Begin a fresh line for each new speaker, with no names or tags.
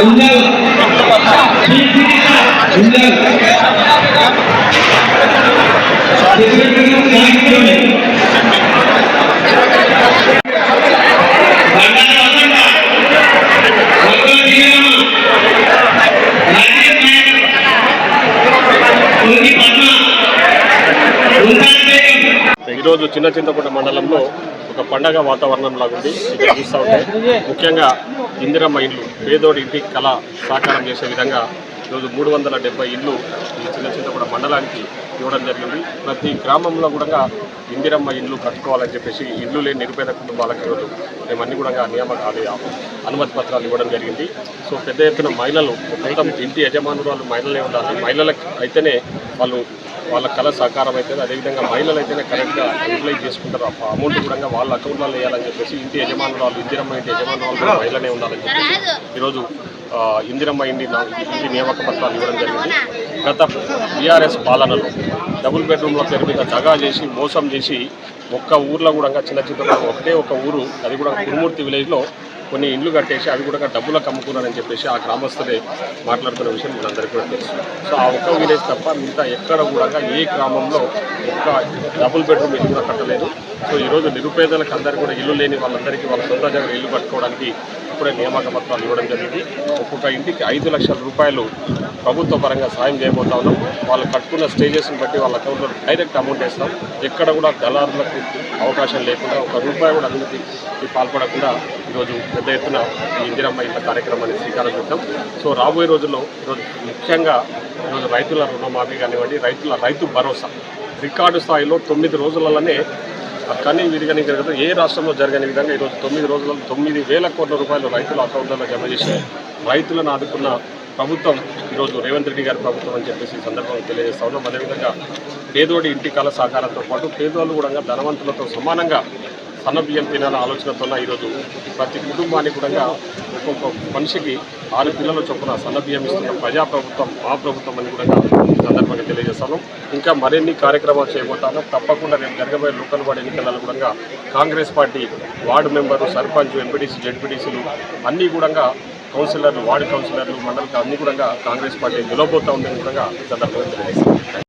ఉండవు ఉండవు ఈరోజు చిన్న చింతకుంట మండలంలో ఒక పండగ వాతావరణం లాగుంది. ఇక్కడ చూస్తూ ఉంటే ముఖ్యంగా ఇందిరమ్మ ఇల్లు పేదోడి ఇంటి కళ సాకారం చేసే విధంగా ఈరోజు మూడు వందల డెబ్బై ఇల్లు ఈ చిన్న చింతకుంట మండలానికి ఇవ్వడం జరిగింది. ప్రతి గ్రామంలో కూడా ఇందిరమ్మ ఇల్లు కట్టుకోవాలని చెప్పేసి ఇల్లు లేని నిరుపేద కుటుంబాలకు ఈరోజు మేము అన్ని కూడా నియామక అనుమతి పత్రాలు ఇవ్వడం జరిగింది. సో పెద్ద ఎత్తున మహిళలు మొత్తం ఇంటి యజమానురాలు మహిళలే ఉండాలి. మహిళలకు అయితేనే వాళ్ళు వాళ్ళ కళ సహకారం అవుతుంది అదేవిధంగా మహిళలు అయితేనే కరెక్ట్గా యూటిలైజ్ చేసుకుంటారు. ఆ అమౌంట్ కూడా వాళ్ళ అకౌంట్లో వేయాలని చెప్పేసి ఇంటి యజమానులు వాళ్ళు ఇందిరమ్మ ఇంటి యజమానులు కూడా మహిళనే ఉండాలని చెప్పేసి ఈరోజు ఇందిరమ్మ ఇంటి ఇంటి నియామక పత్రాలు ఇవ్వడం జరిగింది. గత బీఆర్ఎస్ పాలనలో డబుల్ బెడ్రూమ్ల పేరు మీద దగా చేసి మోసం చేసి ఒక్క ఊర్లో కూడా చిన్న చిన్న ఒకటే ఒక ఊరు అది కూడా కురుమూర్తి విలేజ్లో కొన్ని ఇండ్లు కట్టేసి అవి కూడా డబ్బులకు అమ్ముకున్నారని చెప్పేసి ఆ గ్రామస్తులే మాట్లాడుతున్న విషయం మనందరికీ కూడా తెలుసు. సో ఆ ఒక్క విలేజ్ తప్ప మిగతా ఎక్కడ కూడా ఏ గ్రామంలో ఒక్క డబుల్ బెడ్రూమ్ ఇల్లు కూడా కట్టలేదు. సో ఈరోజు నిరుపేదలకు అందరికీ కూడా ఇల్లు లేని వాళ్ళందరికీ వాళ్ళ సొంత దగ్గర ఇల్లు కట్టుకోవడానికి ఇప్పుడే నియామక పత్రాలు ఇవ్వడం జరిగింది. ఒక్కొక్క ఇంటికి ఐదు లక్షల రూపాయలు ప్రభుత్వ పరంగా సాయం చేయబోతా ఉన్నాం. వాళ్ళు కట్టుకున్న స్టేజెస్ని బట్టి వాళ్ళ అకౌంట్లో డైరెక్ట్ అమౌంట్ వేస్తాం. ఎక్కడ కూడా దళారులకు అవకాశం లేకుండా ఒక రూపాయి కూడా అభివృద్ధి పాల్పడకుండా ఈరోజు పెద్ద ఎత్తున ఈ ఇందిరమ్మ ఇంత కార్యక్రమాన్ని శ్రీకారం చుట్టాం. సో రాబోయే రోజుల్లో ఈరోజు ముఖ్యంగా ఈరోజు రైతుల రుణమాఫీ కానివ్వండి రైతుల రైతు భరోసా రికార్డు స్థాయిలో తొమ్మిది రోజులలోనే కానీ విరిగని జరగదు ఏ రాష్ట్రంలో జరగని విధంగా ఈరోజు తొమ్మిది రోజుల తొమ్మిది వేల కోట్ల రూపాయలు రైతుల అకౌంట్లలో జమ చేసి రైతులను ఆదుకున్న ప్రభుత్వం ఈరోజు రేవంత్ రెడ్డి గారి ప్రభుత్వం అని చెప్పేసి ఈ సందర్భంగా తెలియజేస్తా ఉన్నాం. అదేవిధంగా పేదోడి ఇంటి కళ సహకారంతో పాటు పేదోళ్ళు కూడా ధనవంతులతో సమానంగా సన్న బియ్యం తినాలనే ఆలోచనతో ఈరోజు ప్రతి కుటుంబానికి కూడా ఒక్కొక్క మనిషికి ఆరు పిల్లల చొప్పున సన్న బియ్యం ఇస్తున్న ప్రజాప్రభుత్వం మా ప్రభుత్వం అని కూడా ఈ సందర్భంగా తెలియజేస్తాను. ఇంకా మరిన్ని కార్యక్రమాలు చేయబోతాను. తప్పకుండా రేపు జరగబోయే లోకల్ వార్డు ఎన్నికలలో కూడా Congress party ward member sarpanch MPTC జడ్పీటీసీలు అన్నీ కూడా కౌన్సిలర్లు వార్డు కౌన్సిలర్లు మండలి అన్ని కూడా కాంగ్రెస్ పార్టీ గెలవబోతా ఉందని కూడా ఈ సందర్భంగా తెలియజేస్తాను.